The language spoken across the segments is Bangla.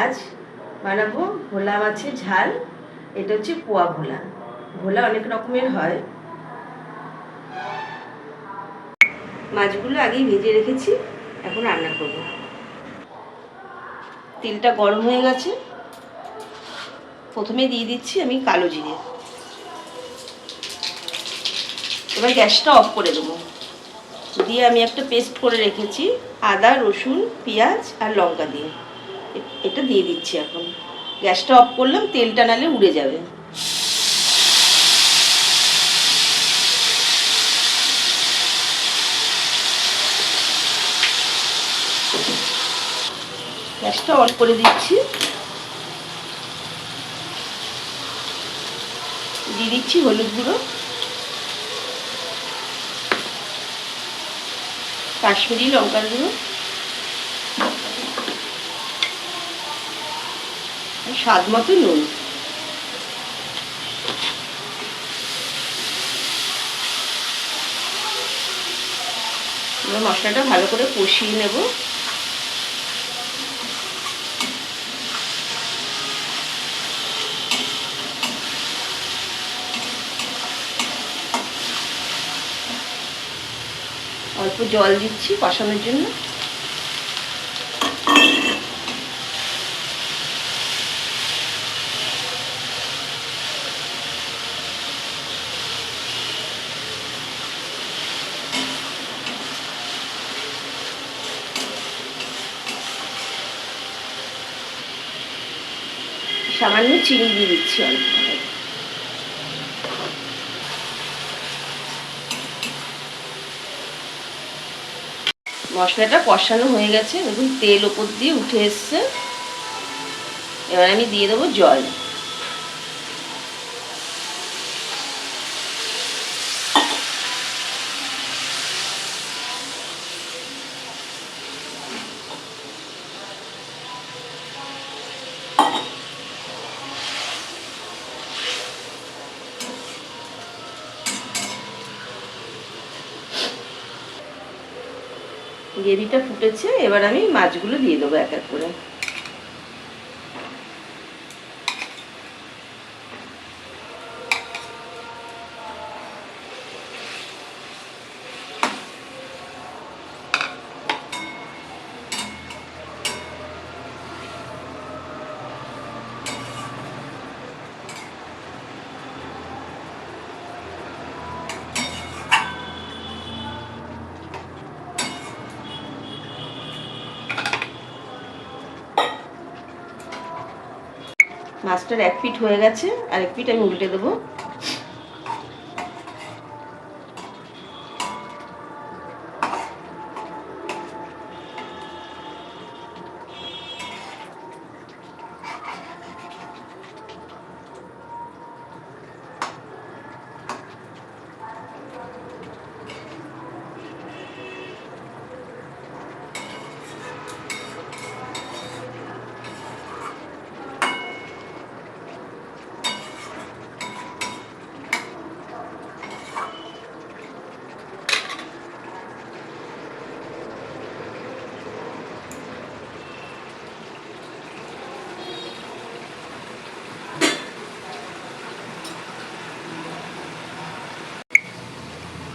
আজ বানাবো ভোলা মাছের ঝাল। এটা হচ্ছে পোয়া ভোলা। ভোলা অনেক রকমের হয়। মাছগুলো আগেই ভেজে রেখেছি, এখন রান্না করব। তেলটা গরম হয়ে গেছে। প্রথমে দিয়ে দিচ্ছি আমি কালো জিরে। এবার গ্যাসটা অফ করে দেবো। দিয়ে আমি একটা পেস্ট করে রেখেছি, আদা, রসুন, পেঁয়াজ আর লঙ্কা দিয়ে। এটা দিয়ে দিচ্ছি এখন। গ্যাসটা অফ করলাম, তেলটা নালে উড়ে যাবে। গ্যাসটা অন করে দিচ্ছি। দিয়ে দিচ্ছি হলুদ গুঁড়ো। কাশ্মীরি লঙ্কার গুঁড়ো। স্বাদ মতো নুন। মশলাটা ভালো করে কষিয়ে নেব। অল্প জল দিচ্ছি কষানোর জন্য। সামান্য চিনি দিয়ে দিচ্ছি অল্প মশলাটা কষানো হয়ে গেছে, দেখুন তেল ওপর দিয়ে উঠে এসছে। এবার আমি দিয়ে দেবো জল। গ্রেভিটা ফুটেছে এবার আমি মাছগুলো দিয়ে দেবো এক এক করে। মাছটার এক পিঠ হয়ে গেছে আর এক পিঠ আমি উল্টে দেবো।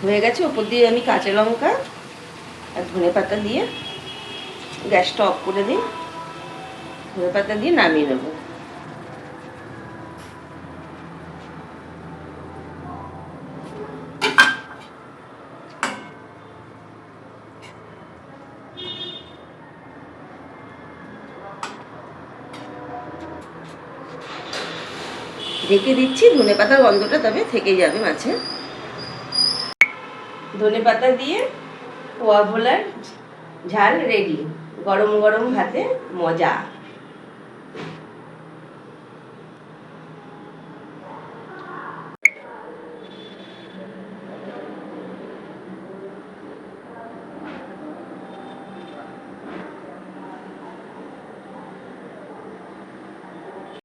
হয়ে গেছে, ওপর দিয়ে আমি কাঁচা লঙ্কা আর ধনে পাতা দিয়ে গ্যাসটা অফ করে দিই। ধনে পাতা দিয়ে নামিয়ে নেব। ঢেকে দিচ্ছি, ধনে পাতার গন্ধটা তবে থেকে যাবে মাছে ধনে পাতা দিয়ে পোয়া ভোলার ঝাল রেডি। গরম গরম ভাতে মজা।